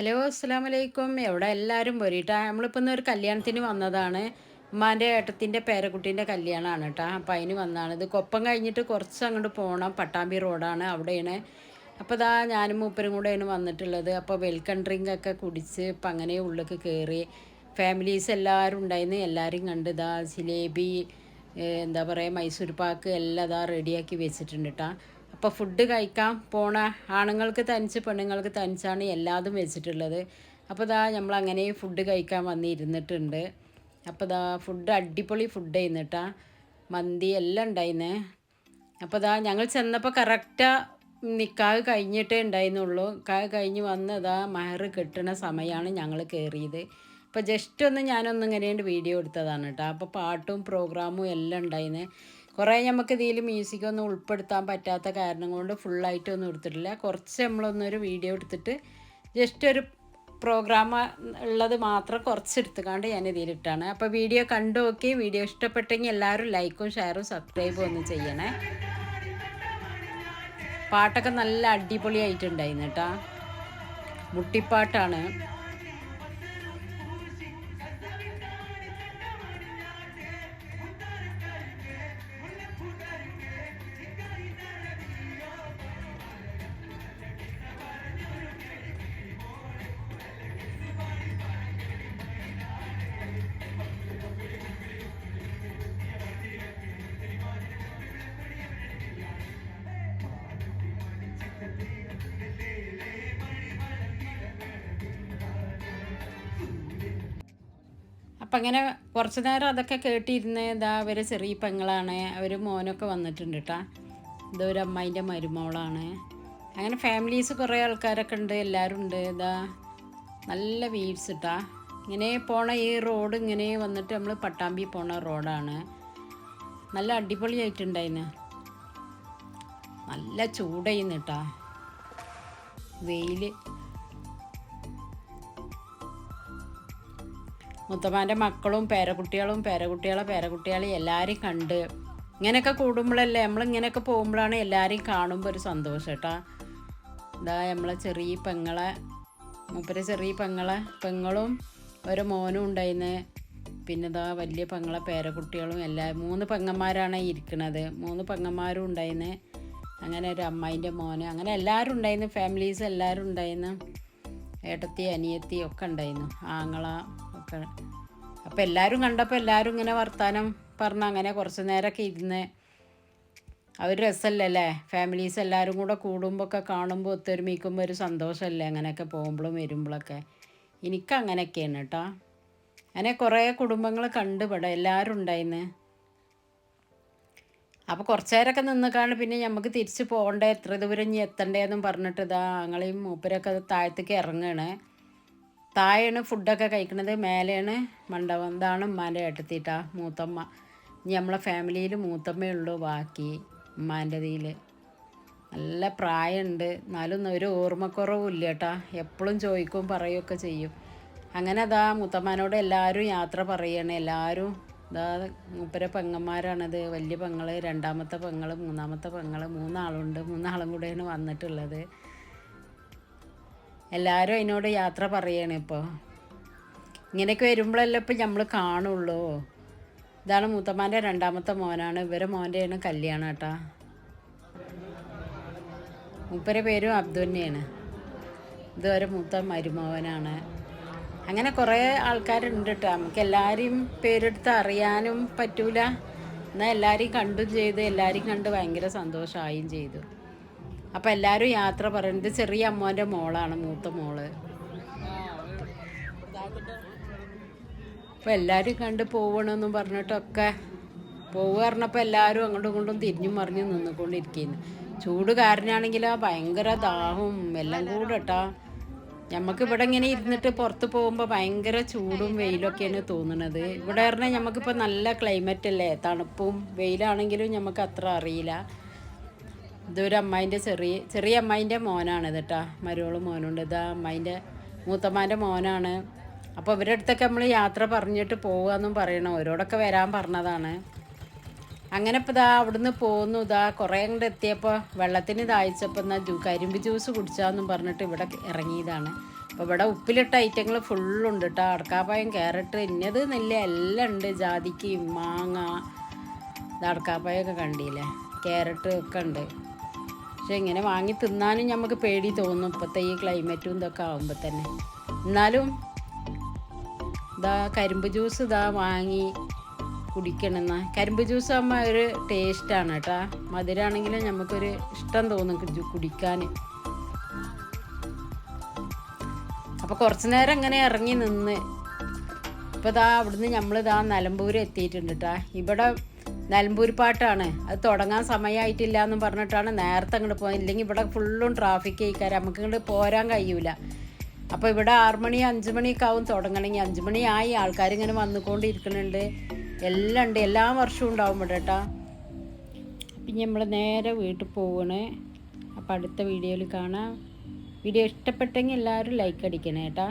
Hello അസ്സാം വലൈക്കും എവിടെ എല്ലാവരും പോരിട്ടാ? നമ്മളിപ്പോൾ ഇന്ന് ഒരു കല്യാണത്തിന് വന്നതാണ്. ഉമ്മാന്റെ ഏട്ടത്തിന്റെ പേരക്കുട്ടീന്റെ കല്യാണമാണ് കേട്ടോ അപ്പോൾ അതിന് വന്നതാണ്. ഇത് കൊപ്പം കഴിഞ്ഞിട്ട് കുറച്ച് അങ്ങോട്ട് പോകണം പട്ടാമ്പി റോഡാണ് അവിടെയാണ്. അപ്പോൾ ഇതാ ഞാനും മൂപ്പരും കൂടെയാണ് വന്നിട്ടുള്ളത്. അപ്പോൾ വെൽക്കം ഡ്രിങ്ക് ഒക്കെ കുടിച്ച് ഇപ്പം അങ്ങനെ ഉള്ളിലേക്ക് കയറി ഫാമിലീസ് എല്ലാവരും ഉണ്ടായിരുന്നു എല്ലാവരും കണ്ട് ഇതാ ജിലേബി എന്താ പറയുക മൈസൂർ പാക്ക് എല്ലാം ഇതാ റെഡിയാക്കി വെച്ചിട്ടുണ്ട് കേട്ടോ അപ്പോൾ ഫുഡ് കഴിക്കാൻ പോണ ആണുങ്ങൾക്ക് തനിച്ച് പെണ്ണുങ്ങൾക്ക് തനിച്ചാണ് എല്ലാതും വെച്ചിട്ടുള്ളത്. അപ്പോൾ ഇതാ നമ്മൾ അങ്ങനെ ഫുഡ് കഴിക്കാൻ വന്നിരുന്നിട്ടുണ്ട്. അപ്പോൾ ഇതാ ഫുഡ് അടിപൊളി ഫുഡ് ചെയ്യുന്നിട്ടാ മന്തി എല്ലാം ഉണ്ടായിരുന്നേ അപ്പോൾ ഇതാ ഞങ്ങൾ ചെന്നപ്പോൾ കറക്റ്റാ നിക്കാഹ് കഴിഞ്ഞിട്ടേ ഉണ്ടായിരുന്നുള്ളൂ. നിക്കാഹ് കഴിഞ്ഞ് വന്ന് ഇതാ മഹർ കെട്ടണ സമയമാണ് ഞങ്ങൾ കയറിയത് അപ്പോൾ ജസ്റ്റ് ഒന്ന് ഞാനൊന്ന് വീഡിയോ എടുത്തതാണ് കേട്ടോ അപ്പോൾ പാട്ടും പ്രോഗ്രാമും എല്ലാം ഉണ്ടായിരുന്നു കുറേ നമുക്ക് ഇതിൽ മ്യൂസിക് ഒന്നും ഉൾപ്പെടുത്താൻ പറ്റാത്ത കാരണം കൊണ്ട് ഫുള്ളായിട്ടൊന്നും എടുത്തിട്ടില്ല. കുറച്ച് നമ്മളൊന്നൊരു വീഡിയോ എടുത്തിട്ട് ജസ്റ്റ് ഒരു പ്രോഗ്രാം ഉള്ളത് മാത്രം കുറച്ച് എടുത്തുകൊണ്ട് ഞാൻ ഇതിലിട്ടാണ് അപ്പോൾ വീഡിയോ കണ്ടു നോക്കി. വീഡിയോ ഇഷ്ടപ്പെട്ടെങ്കിൽ എല്ലാവരും ലൈക്കും ഷെയറും സബ്സ്ക്രൈബും ഒന്ന് ചെയ്യണേ. പാട്ടൊക്കെ നല്ല അടിപൊളിയായിട്ടുണ്ടായിരുന്നു കേട്ടാ മുട്ടിപ്പാട്ടാണ്. അപ്പം അങ്ങനെ കുറച്ച് നേരം അതൊക്കെ കേട്ടിരുന്ന് ഇതാ അവർ ചെറിയ പെങ്ങളാണ് അവർ മോനൊക്കെ വന്നിട്ടുണ്ട് കേട്ടാ ഒരു അമ്മായിന്റെ മരുമോളാണ്. അങ്ങനെ ഫാമിലീസ് കുറേ ആൾക്കാരൊക്കെ ഉണ്ട് എല്ലാവരും ഉണ്ട്. ഇതാ നല്ല വീവ്സ് ഇട്ടാ ഇങ്ങനെ പോണ ഈ റോഡ് ഇങ്ങനെ വന്നിട്ട് നമ്മൾ പട്ടാമ്പി പോണ റോഡാണ് നല്ല അടിപൊളിയായിട്ടുണ്ടായിന്. നല്ല ചൂടായിന്ന് കേട്ടാ വെയിൽ മുത്തമ്മാന്റെ മക്കളും പേരക്കുട്ടികളും പേരക്കുട്ടികളെ പേരക്കുട്ടികളെ എല്ലാവരെയും കണ്ട് ഇങ്ങനെയൊക്കെ കൂടുമ്പോഴല്ലേ നമ്മളിങ്ങനെയൊക്കെ പോകുമ്പോഴാണ് എല്ലാവരെയും കാണുമ്പോൾ ഒരു സന്തോഷം കേട്ടോ. ഇതാ നമ്മളെ ചെറിയ പെങ്ങളെ മൂപ്പരെ ചെറിയ പെങ്ങളെ പെങ്ങളും ഒരു മോനും ഉണ്ടായിന്ന് പിന്നെ ഇതാ വലിയ പെങ്ങളെ പേരക്കുട്ടികളും എല്ലാ മൂന്ന് പെങ്ങന്മാരാണ് ഇരിക്കുന്നത് മൂന്ന് പെങ്ങന്മാരും ഉണ്ടായിന്ന് അങ്ങനെ ഒരു അമ്മായിന്റെ മോന് അങ്ങനെ എല്ലാവരും ഉണ്ടായിരുന്നു ഫാമിലീസ് എല്ലാവരും ഉണ്ടായിരുന്നു ഏട്ടത്തി അനിയത്തി ഒക്കെ ഉണ്ടായിരുന്നു ആങ്ങള അപ്പോൾ എല്ലാവരും കണ്ടപ്പോൾ എല്ലാവരും ഇങ്ങനെ വർത്താനം പറഞ്ഞ് അങ്ങനെ കുറച്ച് നേരമൊക്കെ ഇരുന്ന് അവർ രസമല്ലേ ഫാമിലീസ് എല്ലാവരും കൂടെ കൂടുമ്പോൾ ഒക്കെ കാണുമ്പോൾ ഒത്തൊരുമിക്കുമ്പോൾ ഒരു സന്തോഷമല്ലേ അങ്ങനെയൊക്കെ പോകുമ്പോഴും വരുമ്പോഴൊക്കെ എനിക്ക് അങ്ങനെയൊക്കെയാണ് കേട്ടോ. അങ്ങനെ കുറേ കുടുംബങ്ങൾ കണ്ടു എല്ലാവരും ഉണ്ടായിന്ന്. അപ്പോൾ കുറച്ച് നേരമൊക്കെ നിന്നിക്കാണ് പിന്നെ നമുക്ക് തിരിച്ച് പോകണ്ടേ എത്ര ദൂരം ഇനി എത്തണ്ടേന്നും പറഞ്ഞിട്ട് ഇതാ ഞങ്ങളെയും മൂപ്പരൊക്കെ താഴത്തേക്ക് ഇറങ്ങുകയാണ് താഴെയാണ് ഫുഡൊക്കെ കഴിക്കുന്നത് മേലെയാണ് മണ്ഡപം ഇതാണ് ഉമ്മാന്റെ ഏട്ടത്തിട്ടാ മൂത്തമ്മ. ഇനി നമ്മളെ ഫാമിലിയിൽ മൂത്തമ്മയേ ഉള്ളൂ ബാക്കി ഉമ്മാന്റെ ഇതിൽ. നല്ല പ്രായമുണ്ട്. എന്നാലും ഒരു ഓർമ്മക്കുറവും ഇല്ല കേട്ടാ. എപ്പോഴും ചോദിക്കും പറയുകയൊക്കെ ചെയ്യും. അങ്ങനെ അതാ മുത്തമ്മാനോട് എല്ലാവരും യാത്ര പറയണേ. എല്ലാവരും ഇതാ മൂപ്പരെ പെങ്ങന്മാരാണത്. വലിയ പെങ്ങൾ രണ്ടാമത്തെ പെങ്ങൾ മൂന്നാമത്തെ പെങ്ങൾ മൂന്നാളുണ്ട്. മൂന്നാളും കൂടെയാണ് വന്നിട്ടുള്ളത്. എല്ലാവരും അതിനോട് യാത്ര പറയാണ് ഇപ്പോൾ ഇങ്ങനെയൊക്കെ വരുമ്പോഴല്ലേ ഇപ്പം നമ്മൾ കാണുള്ളൂ. ഇതാണ് മൂത്തമ്മാന്റെ രണ്ടാമത്തെ മോനാണ്. ഇവരെ മോന്റെയാണ് കല്യാണം കേട്ടാ. മൂപ്പരെ പേരും അബ്ദുന്നെയാണ് ഇതുവരെ മൂത്ത മരുമോവനാണ് അങ്ങനെ കുറേ ആൾക്കാരുണ്ട് കേട്ടോ. നമുക്ക് എല്ലാവരെയും പേരെടുത്ത് അറിയാനും പറ്റൂല. എന്നാൽ എല്ലാവരെയും കണ്ടും ചെയ്ത് എല്ലാവരെയും കണ്ട് ഭയങ്കര സന്തോഷമായും ചെയ്തു. അപ്പം എല്ലാവരും യാത്ര പറയുന്നത് ചെറിയ അമ്മോന്റെ മോളാണ് മൂത്ത മോൾ. അപ്പോൾ എല്ലാവരും കണ്ട് പോവണമെന്നും പറഞ്ഞിട്ടൊക്കെ പോവുക പറഞ്ഞപ്പോൾ എല്ലാവരും അങ്ങോട്ടും ഇങ്ങോട്ടും തിരിഞ്ഞും മറിഞ്ഞും നിന്നുകൊണ്ടിരിക്കുന്നു. ചൂട് കാരനാണെങ്കിലോ ഭയങ്കര ദാഹവും എല്ലാം കൂടെ കേട്ടാ നമുക്ക് ഇവിടെ ഇങ്ങനെ ഇരുന്നിട്ട് പുറത്ത് പോകുമ്പോൾ ഭയങ്കര ചൂടും വെയിലൊക്കെയാണ് തോന്നുന്നത് ഇവിടെ പറഞ്ഞാൽ നമുക്കിപ്പോൾ നല്ല ക്ലൈമറ്റ് അല്ലേ? തണുപ്പും വെയിലാണെങ്കിലും നമുക്ക് അത്ര അറിയില്ല. ഇതൊരു അമ്മായിന്റെ ചെറിയ ചെറിയ അമ്മായിന്റെ മോനാണ് ഇത് മരുവളും മോനുണ്ട്. ഇതാ അമ്മായിന്റെ മൂത്തമ്മാന്റെ മോനാണ്. അപ്പോൾ ഇവരുടെ അടുത്തൊക്കെ നമ്മൾ യാത്ര പറഞ്ഞിട്ട് പോകാമെന്നും പറയണം. ഓരോടൊക്കെ വരാൻ പറഞ്ഞതാണ്. അങ്ങനെ ഇപ്പോൾ ഇതാ അവിടുന്ന് പോകുന്നു ഇതാ കുറേ അങ്ങോട്ട് എത്തിയപ്പോൾ വെള്ളത്തിന് ദാഹിച്ചപ്പോൾ എന്നാൽ ജ്യൂ കരിമ്പ് ജ്യൂസ് കുടിച്ചാന്നും പറഞ്ഞിട്ട് ഇവിടെ ഇറങ്ങിയതാണ്. അപ്പോൾ ഇവിടെ ഉപ്പിലിട്ട ഐറ്റങ്ങൾ ഫുള്ളുണ്ട് കേട്ടോ അടക്കാപ്പായം ക്യാരറ്റ് ഇന്നത് നെല്ല് എല്ലാം ഉണ്ട്. ജാതിക്ക് മാങ്ങ അടക്കാപ്പായൊക്കെ കണ്ടില്ലേ? ക്യാരറ്റ് ഒക്കെ ഉണ്ട്. പക്ഷെ ഇങ്ങനെ വാങ്ങി തിന്നാനും നമുക്ക് പേടി തോന്നും ഇപ്പോഴത്തെ ഈ ക്ലൈമറ്റും ഇതൊക്കെ ആകുമ്പോൾ തന്നെ. എന്നാലും ഇതാ കരിമ്പ് ജ്യൂസ് ഇതാ വാങ്ങി കുടിക്കണമെന്ന കരിമ്പ് ജ്യൂസ് ആകുമ്പോൾ ഒരു ടേസ്റ്റാണ് കേട്ടോ മധുരമാണെങ്കിലും നമുക്കൊരു ഇഷ്ടം തോന്നും കുടി- കുടിക്കാൻ അപ്പോൾ കുറച്ച് നേരം ഇങ്ങനെ ഇറങ്ങി നിന്ന്. ഇപ്പോൾ ഇതാ അവിടുന്ന് നമ്മളിതാ നിലമ്പൂർ എത്തിയിട്ടുണ്ട് കേട്ടോ ഇവിടെ നിലമ്പൂർ പാട്ടാണ് അത് തുടങ്ങാൻ സമയമായിട്ടില്ല എന്ന് പറഞ്ഞിട്ടാണ് നേരത്തെ അങ്ങോട്ട് പോകുന്നത് ഇല്ലെങ്കിൽ ഇവിടെ ഫുള്ളും ട്രാഫിക് ആയിക്കാരം. നമുക്ക് ഇങ്ങോട്ട് പോരാൻ കഴിയൂല. അപ്പോൾ ഇവിടെ ആറ് മണി അഞ്ച് മണിയൊക്കെ ആവും തുടങ്ങണമെങ്കിൽ അഞ്ച് മണിയായി ആൾക്കാർ ഇങ്ങനെ വന്നുകൊണ്ടിരിക്കുന്നുണ്ട്. എല്ലാം ഉണ്ട്. എല്ലാ വർഷവും ഉണ്ടാവും ഇവിടെ കേട്ടോ പിന്നെ നമ്മൾ നേരെ വീട്ടിൽ പോവണേ. അപ്പോൾ അടുത്ത വീഡിയോയിൽ കാണാം. വീഡിയോ ഇഷ്ടപ്പെട്ടെങ്കിൽ എല്ലാവരും ലൈക്ക് അടിക്കണേ കേട്ടാ